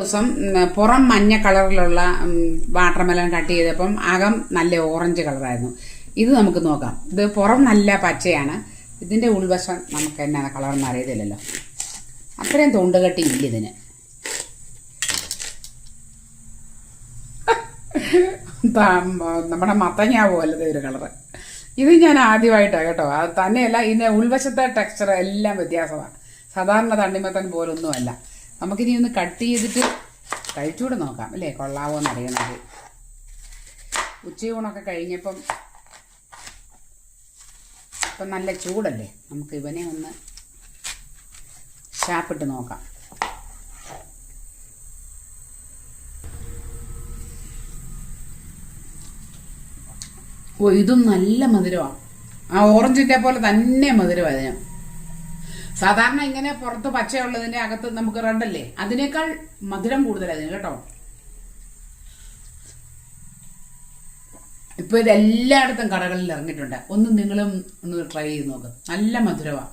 ദിവസം പുറം മഞ്ഞ കളറിലുള്ള വാട്ടർമെലൻ കട്ട് ചെയ്തപ്പം അകം നല്ല ഓറഞ്ച് കളറായിരുന്നു. ഇത് നമുക്ക് നോക്കാം. ഇത് പുറം നല്ല പച്ചയാണ്. ഇതിന്റെ ഉൾവശം നമുക്ക് എന്നാ കളറെന്ന് അറിയത്തില്ലല്ലോ. അത്രയും തൊണ്ടുകട്ടി ഇല്ല ഇതിന്. നമ്മുടെ മത്തങ്ങ പോലത്തെ ഒരു കളറ്. ഇത് ഞാൻ ആദ്യമായിട്ടാണ് കേട്ടോ. അത് തന്നെയല്ല ഇതിന്റെ ഉൾവശത്തെ ടെക്സ്ചർ എല്ലാം വ്യത്യാസമാണ് സാധാരണ തണ്ണിമത്തൻ പോലൊന്നുമല്ല. നമുക്കിനി ഒന്ന് കട്ട് ചെയ്തിട്ട് കഴിച്ചുകൂടെ നോക്കാം അല്ലേ? കൊള്ളാവോ എന്നറിയണത് ഉച്ചയൂണൊക്കെ കഴിഞ്ഞപ്പം ഇപ്പം നല്ല ചൂടല്ലേ? നമുക്ക് ഇവനെ ഒന്ന് ഷാപ്പിട്ട് നോക്കാം. ഓ ഇതും നല്ല മധുരമാണ് ആ ഓറഞ്ചിന്റെ പോലെ തന്നെ മധുരമാണ് സാധാരണ ഇങ്ങനെ പുറത്ത് പച്ചയുള്ളതിന്റെ അകത്ത് നമുക്ക് റെഡല്ലേ അതിനേക്കാൾ മധുരം കൂടുതലാണ് കേട്ടോ. ഇപ്പൊ ഇത് എല്ലായിടത്തും കടകളിൽ ഇറങ്ങിയിട്ടുണ്ട്. ഒന്ന് നിങ്ങളും ഒന്ന് ട്രൈ ചെയ്ത് നോക്ക്. നല്ല മധുരമാണ്